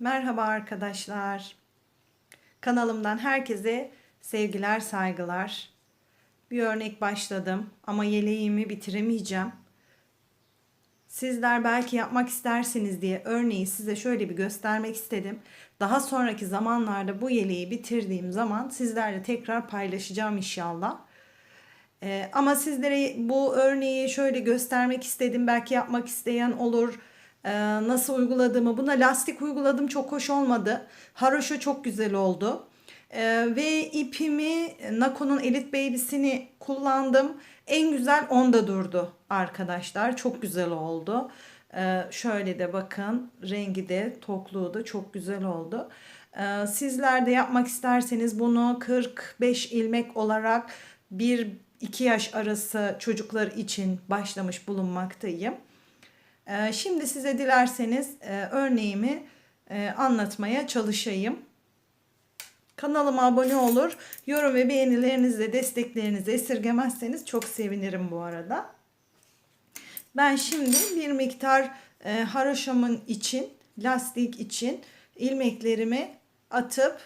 Merhaba arkadaşlar. Kanalımdan herkese sevgiler, saygılar. Bir örnek başladım ama yeleğimi bitiremeyeceğim. Sizler belki yapmak istersiniz diye örneği size şöyle bir göstermek istedim. Daha sonraki zamanlarda bu yeleği bitirdiğim zaman sizlerle tekrar paylaşacağım inşallah. Ee, ama sizlere bu örneği şöyle göstermek istedim. Belki yapmak isteyen olur. Ee, nasıl uyguladığımı. Buna lastik uyguladım. Çok hoş olmadı. Haroşa çok güzel oldu. Ee, ve ipimi Nako'nun Elite Baby'sini kullandım. En güzel onda durdu arkadaşlar. Çok güzel oldu. Ee, şöyle de bakın. Rengi de tokluğu da çok güzel oldu. Ee, sizler de yapmak isterseniz bunu 45 ilmek olarak bir 2 yaş arası çocuklar için başlamış bulunmaktayım. Ee, Şimdi size dilerseniz e, örneğimi e, anlatmaya çalışayım. Kanalıma abone olur, yorum ve beğenilerinizle desteklerinizi esirgemezseniz çok sevinirim bu arada. Ben şimdi bir miktar e, haroşamın için, lastik için ilmeklerimi atıp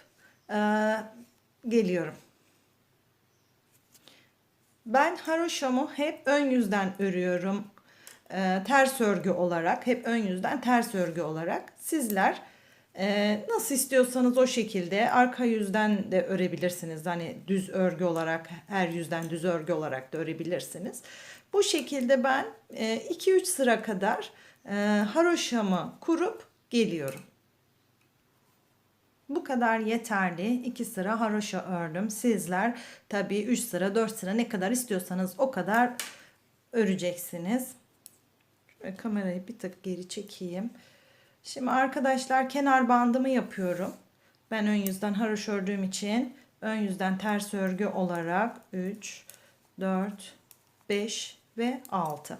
geliyorum. Ben haroşamı hep ön yüzden örüyorum. Ee, ters örgü olarak, hep ön yüzden ters örgü olarak. Sizler e, nasıl istiyorsanız o şekilde arka yüzden de örebilirsiniz. Hani düz örgü olarak, her yüzden düz örgü olarak da örebilirsiniz. Bu şekilde ben 2-3 sıra kadar e, haroşamı kurup geliyorum. Bu kadar yeterli. 2 sıra haroşa ördüm. Sizler tabii 3 sıra 4 sıra ne kadar istiyorsanız o kadar öreceksiniz. Şöyle kamerayı bir tık geri çekeyim. Şimdi arkadaşlar kenar bandımı yapıyorum. Ben ön yüzden haroşa ördüğüm için ön yüzden ters örgü olarak 3, 4, 5 ve 6.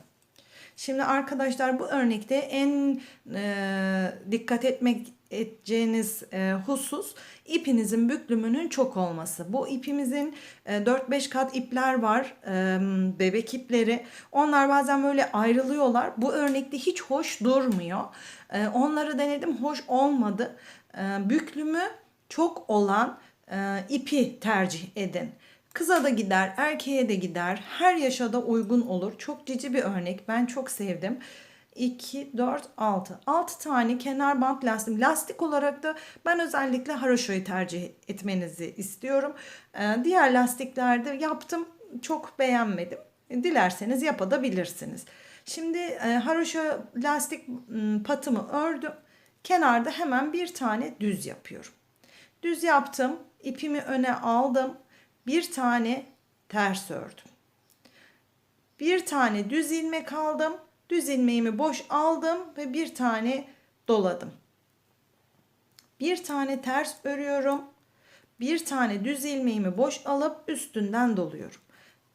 Şimdi arkadaşlar bu örnekte en e, dikkat etmek edeceğiniz e, husus ipinizin büklümünün çok olması. Bu ipimizin e, 4-5 kat ipler var. E, bebek ipleri. Onlar bazen böyle ayrılıyorlar. Bu örnekte hiç hoş durmuyor. E, onları denedim hoş olmadı. E, büklümü çok olan e, ipi tercih edin. Kıza da gider, erkeğe de gider. Her yaşa da uygun olur. Çok cici bir örnek. Ben çok sevdim. 2, 4, 6. 6 tane kenar bant lastik. Lastik olarak da ben özellikle haroşoyu tercih etmenizi istiyorum. Ee, diğer lastiklerde yaptım. Çok beğenmedim. Dilerseniz yapabilirsiniz. Şimdi e, haroşa lastik m, patımı ördüm. Kenarda hemen bir tane düz yapıyorum. Düz yaptım. ipimi öne aldım bir tane ters ördüm. Bir tane düz ilmek aldım. Düz ilmeğimi boş aldım ve bir tane doladım. Bir tane ters örüyorum. Bir tane düz ilmeğimi boş alıp üstünden doluyorum.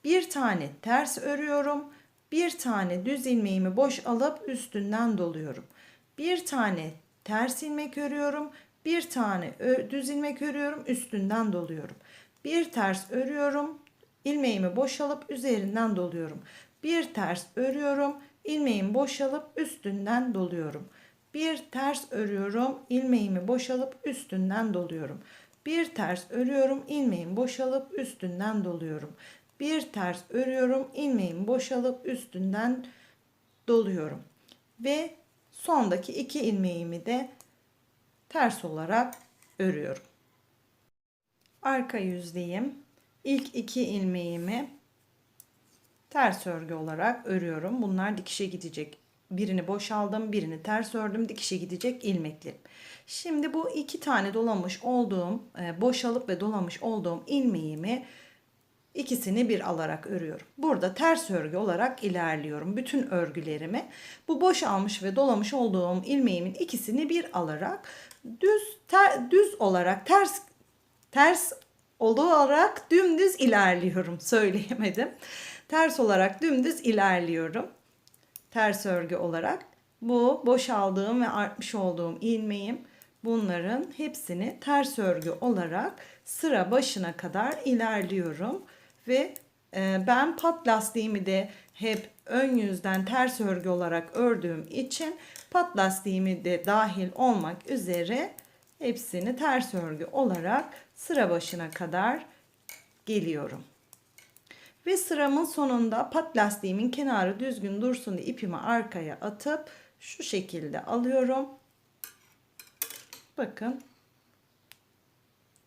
Bir tane ters örüyorum. Bir tane düz ilmeğimi boş alıp üstünden doluyorum. Bir tane ters ilmek örüyorum. Bir tane düz ilmek örüyorum. Üstünden doluyorum. Bir ters örüyorum. ilmeğimi boşalıp üzerinden doluyorum. Bir ters örüyorum. İlmeğimi boşalıp üstünden doluyorum. Bir ters örüyorum. ilmeğimi boşalıp üstünden doluyorum. Bir ters örüyorum. ilmeğimi boşalıp üstünden doluyorum. Bir ters örüyorum. ilmeğimi boşalıp üstünden doluyorum. Ve sondaki iki ilmeğimi de ters olarak örüyorum arka yüzdeyim. İlk iki ilmeğimi ters örgü olarak örüyorum. Bunlar dikişe gidecek. Birini boşaldım, birini ters ördüm. Dikişe gidecek ilmeklerim. Şimdi bu iki tane dolamış olduğum, e, boşalıp ve dolamış olduğum ilmeğimi ikisini bir alarak örüyorum. Burada ters örgü olarak ilerliyorum. Bütün örgülerimi bu boşalmış ve dolamış olduğum ilmeğimin ikisini bir alarak düz ter, düz olarak ters ters olarak dümdüz ilerliyorum. Söyleyemedim. Ters olarak dümdüz ilerliyorum. Ters örgü olarak. Bu boşaldığım ve artmış olduğum ilmeğim. Bunların hepsini ters örgü olarak sıra başına kadar ilerliyorum ve Ee, ben pat lastiğimi de hep ön yüzden ters örgü olarak ördüğüm için pat lastiğimi de dahil olmak üzere hepsini ters örgü olarak sıra başına kadar geliyorum. Ve sıramın sonunda pat lastiğimin kenarı düzgün dursun diye ipimi arkaya atıp şu şekilde alıyorum. Bakın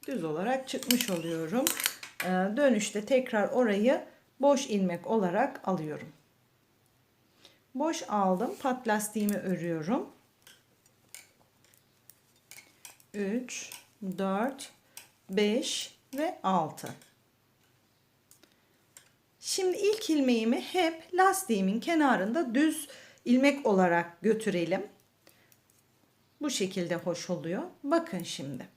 düz olarak çıkmış oluyorum. Ee, dönüşte tekrar orayı boş ilmek olarak alıyorum. Boş aldım. Pat lastiğimi örüyorum. 3, 4, 5 ve 6. Şimdi ilk ilmeğimi hep lastiğimin kenarında düz ilmek olarak götürelim. Bu şekilde hoş oluyor. Bakın şimdi.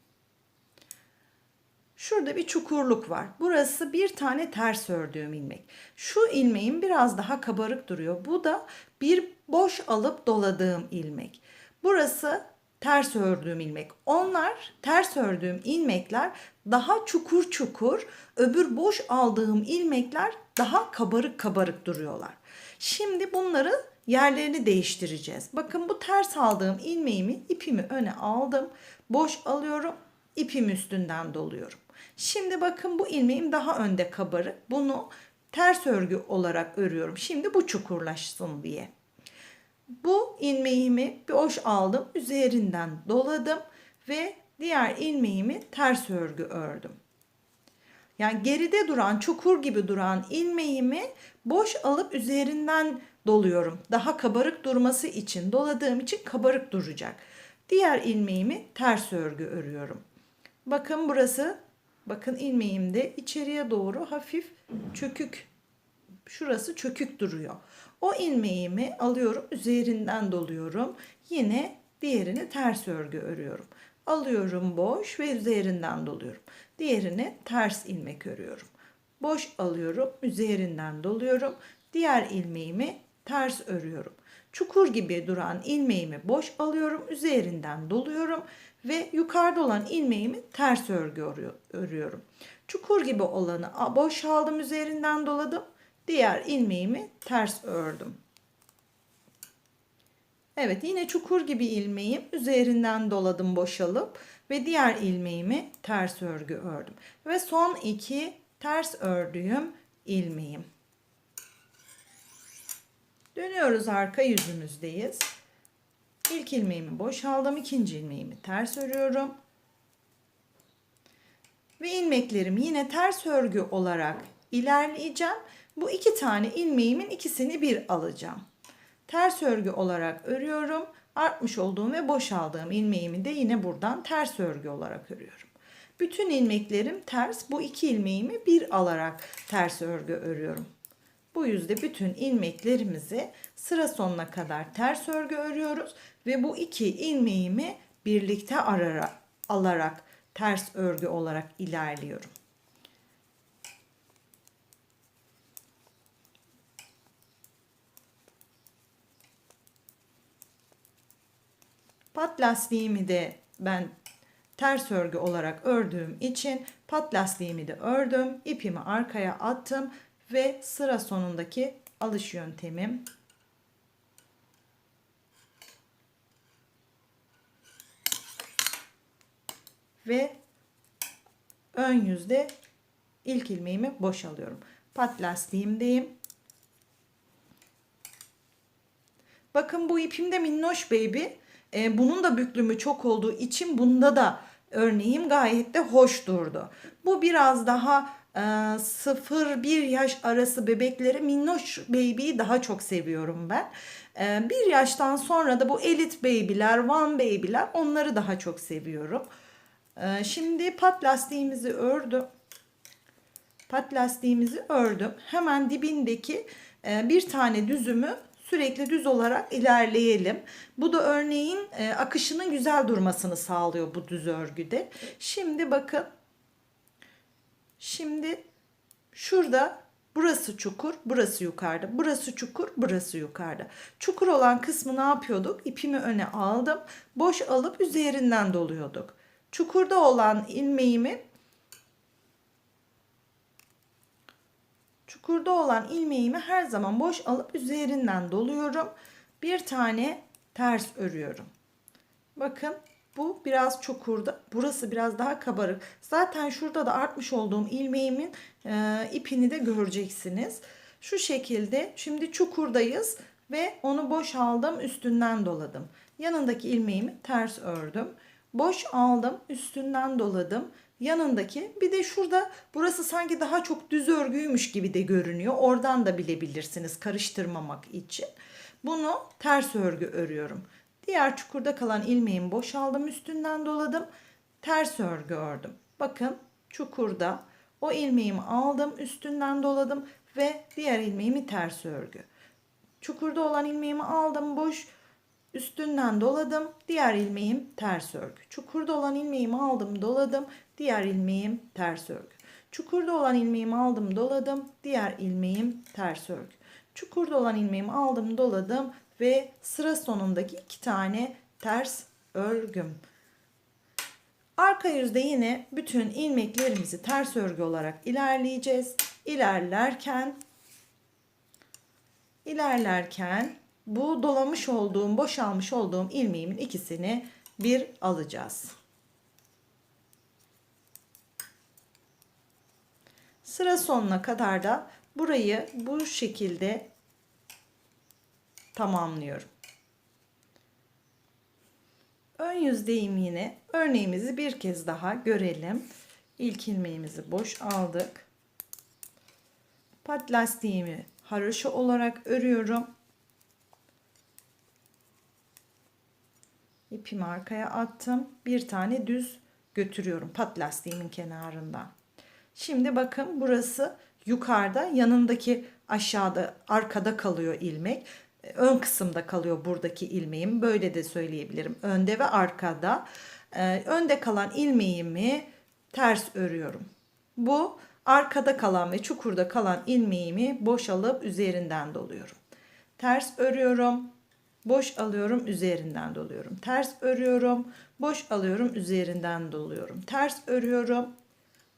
Şurada bir çukurluk var. Burası bir tane ters ördüğüm ilmek. Şu ilmeğim biraz daha kabarık duruyor. Bu da bir boş alıp doladığım ilmek. Burası ters ördüğüm ilmek. Onlar ters ördüğüm ilmekler daha çukur çukur, öbür boş aldığım ilmekler daha kabarık kabarık duruyorlar. Şimdi bunları yerlerini değiştireceğiz. Bakın bu ters aldığım ilmeğimi ipimi öne aldım. Boş alıyorum. ipim üstünden doluyorum. Şimdi bakın bu ilmeğim daha önde kabarık. Bunu ters örgü olarak örüyorum. Şimdi bu çukurlaşsın diye. Bu ilmeğimi boş aldım. Üzerinden doladım ve diğer ilmeğimi ters örgü ördüm. Yani geride duran, çukur gibi duran ilmeğimi boş alıp üzerinden doluyorum. Daha kabarık durması için doladığım için kabarık duracak. Diğer ilmeğimi ters örgü örüyorum. Bakın burası bakın ilmeğimde içeriye doğru hafif çökük şurası çökük duruyor. O ilmeğimi alıyorum üzerinden doluyorum. Yine diğerini ters örgü örüyorum. Alıyorum boş ve üzerinden doluyorum. Diğerini ters ilmek örüyorum. Boş alıyorum, üzerinden doluyorum. Diğer ilmeğimi ters örüyorum. Çukur gibi duran ilmeğimi boş alıyorum, üzerinden doluyorum ve yukarıda olan ilmeğimi ters örgü örüyorum. Çukur gibi olanı boş aldım, üzerinden doladım. Diğer ilmeğimi ters ördüm. Evet yine çukur gibi ilmeğim üzerinden doladım boşalıp ve diğer ilmeğimi ters örgü ördüm. Ve son iki ters ördüğüm ilmeğim. Dönüyoruz arka yüzümüzdeyiz. İlk ilmeğimi boşaldım. ikinci ilmeğimi ters örüyorum. Ve ilmeklerimi yine ters örgü olarak ilerleyeceğim. Bu iki tane ilmeğimin ikisini bir alacağım. Ters örgü olarak örüyorum. Artmış olduğum ve boşaldığım ilmeğimi de yine buradan ters örgü olarak örüyorum. Bütün ilmeklerim ters. Bu iki ilmeğimi bir alarak ters örgü örüyorum. Bu yüzde bütün ilmeklerimizi sıra sonuna kadar ters örgü örüyoruz ve bu iki ilmeğimi birlikte ararak, alarak ters örgü olarak ilerliyorum. Pat lastiğimi de ben ters örgü olarak ördüğüm için pat lastiğimi de ördüm. ipimi arkaya attım ve sıra sonundaki alış yöntemim. Ve ön yüzde ilk ilmeğimi boşalıyorum. Pat lastiğimdeyim. Bakın bu ipimde minnoş baby. Ee, bunun da büklümü çok olduğu için bunda da örneğim gayet de hoş durdu. Bu biraz daha e, 0-1 yaş arası bebekleri minnoş baby'yi daha çok seviyorum ben. E, bir yaştan sonra da bu elit baby'ler, one baby'ler onları daha çok seviyorum. E, şimdi pat lastiğimizi ördüm. Pat lastiğimizi ördüm. Hemen dibindeki e, bir tane düzümü sürekli düz olarak ilerleyelim. Bu da örneğin e, akışının güzel durmasını sağlıyor bu düz örgüde. Şimdi bakın. Şimdi şurada burası çukur, burası yukarıda. Burası çukur, burası yukarıda. Çukur olan kısmı ne yapıyorduk? İpimi öne aldım. Boş alıp üzerinden doluyorduk. Çukurda olan ilmeğimi Çukurda olan ilmeğimi her zaman boş alıp üzerinden doluyorum. Bir tane ters örüyorum. Bakın bu biraz çukurda. Burası biraz daha kabarık. Zaten şurada da artmış olduğum ilmeğimin e, ipini de göreceksiniz. Şu şekilde şimdi çukurdayız ve onu boş aldım üstünden doladım. Yanındaki ilmeğimi ters ördüm. Boş aldım üstünden doladım. Yanındaki bir de şurada burası sanki daha çok düz örgüymüş gibi de görünüyor. Oradan da bilebilirsiniz karıştırmamak için. Bunu ters örgü örüyorum. Diğer çukurda kalan ilmeğimi boşaldım üstünden doladım. Ters örgü ördüm. Bakın çukurda o ilmeğimi aldım üstünden doladım ve diğer ilmeğimi ters örgü. Çukurda olan ilmeğimi aldım boş üstünden doladım. Diğer ilmeğim ters örgü. Çukurda olan ilmeğimi aldım doladım. Diğer ilmeğim ters örgü. Çukurda olan ilmeğimi aldım doladım. Diğer ilmeğim ters örgü. Çukurda olan ilmeğimi aldım doladım ve sıra sonundaki iki tane ters örgüm. Arka yüzde yine bütün ilmeklerimizi ters örgü olarak ilerleyeceğiz. İlerlerken ilerlerken bu dolamış olduğum, boşalmış olduğum ilmeğimin ikisini bir alacağız. Sıra sonuna kadar da burayı bu şekilde tamamlıyorum. Ön yüzdeyim yine. Örneğimizi bir kez daha görelim. İlk ilmeğimizi boş aldık. Pat lastiğimi haroşa olarak örüyorum. İpimi arkaya attım. Bir tane düz götürüyorum pat lastiğimin kenarından. Şimdi bakın burası yukarıda yanındaki aşağıda arkada kalıyor ilmek. Ön kısımda kalıyor buradaki ilmeğim. Böyle de söyleyebilirim. Önde ve arkada. Ee, önde kalan ilmeğimi ters örüyorum. Bu arkada kalan ve çukurda kalan ilmeğimi boşalıp üzerinden doluyorum. Ters örüyorum. Boş alıyorum, üzerinden doluyorum. Ters örüyorum, boş alıyorum, üzerinden doluyorum. Ters örüyorum,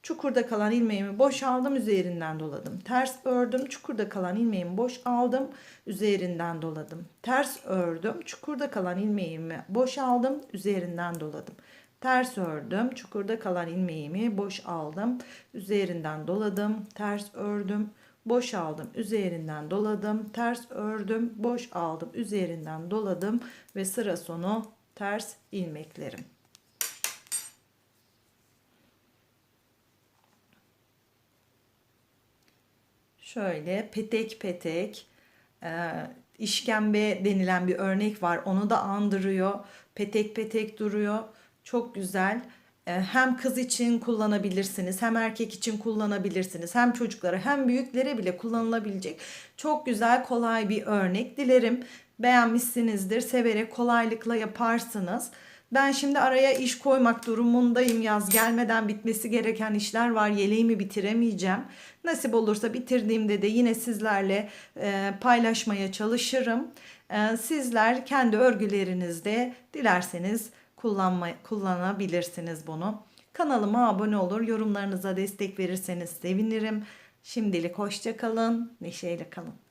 Çukurda kalan ilmeğimi boş aldım, üzerinden doladım. Ters ördüm, çukurda kalan ilmeğimi boş aldım, üzerinden doladım. Ters ördüm, çukurda kalan ilmeğimi boş aldım, üzerinden doladım. Ters ördüm, çukurda kalan ilmeğimi boş aldım, üzerinden doladım. Ters ördüm, boş aldım, üzerinden doladım. Ters ördüm, boş aldım, üzerinden doladım ve sıra sonu ters ilmeklerim. Şöyle petek petek e, işkembe denilen bir örnek var. Onu da andırıyor. Petek petek duruyor. Çok güzel. E, hem kız için kullanabilirsiniz, hem erkek için kullanabilirsiniz. Hem çocuklara hem büyüklere bile kullanılabilecek çok güzel, kolay bir örnek. Dilerim beğenmişsinizdir. Severek kolaylıkla yaparsınız. Ben şimdi araya iş koymak durumundayım. Yaz gelmeden bitmesi gereken işler var. Yeleğimi bitiremeyeceğim. Nasip olursa bitirdiğimde de yine sizlerle e, paylaşmaya çalışırım. E, sizler kendi örgülerinizde dilerseniz kullanma, kullanabilirsiniz bunu. Kanalıma abone olur, yorumlarınıza destek verirseniz sevinirim. Şimdilik hoşça kalın, neşeyle kalın.